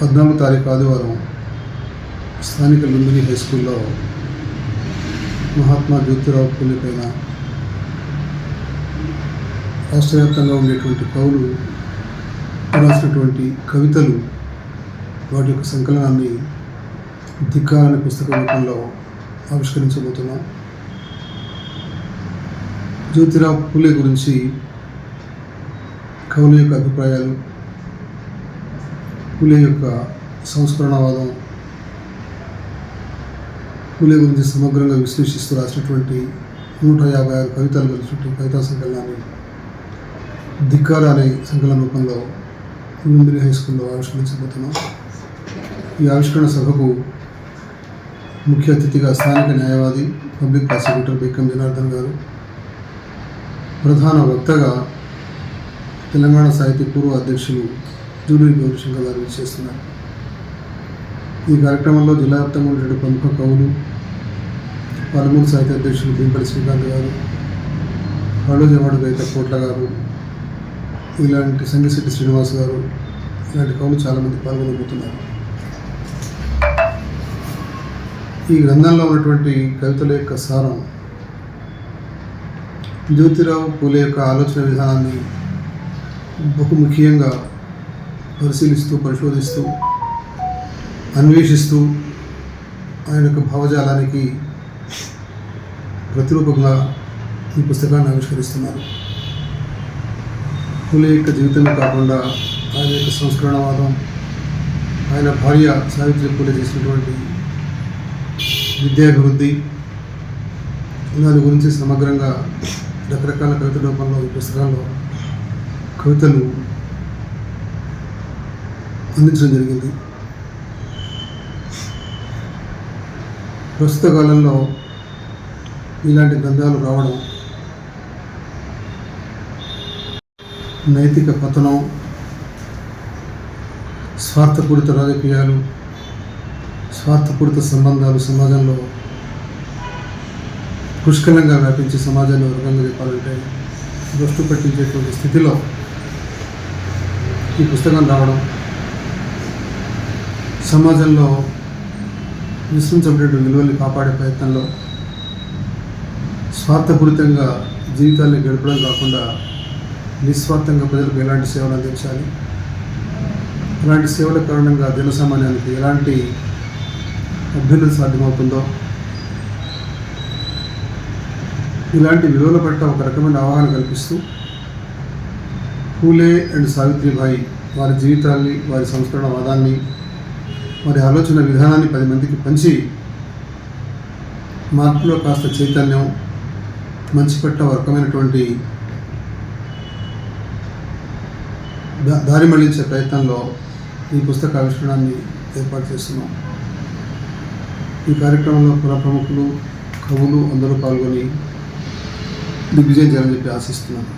పద్నాలుగు తారీఖు ఆదివారం స్థానిక లుంబిని హై స్కూల్లో మహాత్మా జ్యోతిరావు పూలే పైన రాష్ట్రవ్యాప్తంగా ఉండేటువంటి కవులు రాసినటువంటి కవితలు వాటి యొక్క సంకలనాన్ని ధిక్కారణ పుస్తక రూపంలో ఆవిష్కరించబోతున్నాం. జ్యోతిరావు పూలే గురించి కవుల యొక్క అభిప్రాయాలు పూలే యొక్క సంస్కరణవాదం పూలే గురించి సమగ్రంగా విశ్లేషిస్తూ రాసినటువంటి నూట యాభై ఆరు కవితలు కలిసినటువంటి కవితా సంకలనాన్ని ధిక్కార అనే సంకలన రూపంలో లుంబిని హై స్కూల్లో ఆవిష్కరించబోతున్నాం ఈ ఆవిష్కరణ సభకు ముఖ్య అతిథిగా స్థానిక న్యాయవాది పబ్లిక్ ప్రాసిక్యూటర్ బెక్కం జనార్దన్ గారు ప్రధాన వక్తగా తెలంగాణ సాహిత్య పూర్వ అధ్యక్షులు జూలూరి గౌరీశంకర్ గారు చేస్తున్నారు. ఈ కార్యక్రమంలో జిల్లా వ్యాప్తంగా ప్రముఖ కవులు పలుమూరు సాహిత్య అధ్యక్షులు దీంపల్లి శ్రీకాంత్ గారు పళ్ళుజవాడు గైత కోట్ల గారు ఇలాంటి సంగిశెట్టి శ్రీనివాస్ గారు ఇలాంటి కవులు చాలామంది పాల్గొనబోతున్నారు. ఈ గ్రంథంలో ఉన్నటువంటి కవితల యొక్క సారం జ్యోతిరావు పూలే యొక్క ఆలోచన విధానాన్ని బహుముఖ్యంగా పరిశీలిస్తూ పరిశోధిస్తూ అన్వేషిస్తూ ఆయన యొక్క భావజాలానికి ప్రతిరూపంగా ఈ పుస్తకాన్ని ఆవిష్కరిస్తున్నారు. పూలే యొక్క జీవితమే కాకుండా ఆయన యొక్క సంస్కరణవాదం ఆయన భార్య సావిత్రి పూలే చేసినటువంటి విద్యాభివృద్ధి దాని గురించి సమగ్రంగా రకరకాల కవిత రూపంలో ఈ పుస్తకాల్లో కవితలు అందించడం జరిగింది. ప్రస్తుత కాలంలో ఇలాంటి గ్రంథాలు రావడం నైతిక పతనం స్వార్థపూరిత రాజకీయాలు స్వార్థపూరిత సంబంధాలు సమాజంలో పుష్కలంగా వ్యాపించి సమాజాన్ని వర్గంగా చెప్పాలంటే దృష్టి పట్టించేటువంటి స్థితిలో ఈ పుస్తకం రావడం సమాజంలో విశ్వించబడే విలువల్ని కాపాడే ప్రయత్నంలో స్వార్థపూరితంగా జీవితాన్ని గడపడం కాకుండా నిస్వార్థంగా ప్రజలకు ఎలాంటి సేవలు అందించాలి? అలాంటి సేవల కారణంగా జనసామాన్యానికి ఎలాంటి అభ్యున్నతి సాధ్యమవుతుందో? ఇలాంటి విలువల పట్ల ఒక రకమైన అవగాహన కల్పిస్తూ పూలే అండ్ సావిత్రిబాయి వారి జీవితాన్ని వారి సంస్కరణ వాదాన్ని వారి ఆలోచన విధానాన్ని పది మందికి పంచి మార్పులో కాస్త చైతన్యం మంచి పట్ల వర్గమైనటువంటి దారి మళ్ళించే ప్రయత్నంలో ఈ పుస్తక ఆవిష్కరణాన్ని ఏర్పాటు చేస్తున్నాం. ఈ కార్యక్రమంలో కుల ప్రముఖులు కవులు అందరూ పాల్గొని దిగ్విజయం చేయాలని చెప్పి ఆశిస్తున్నాను.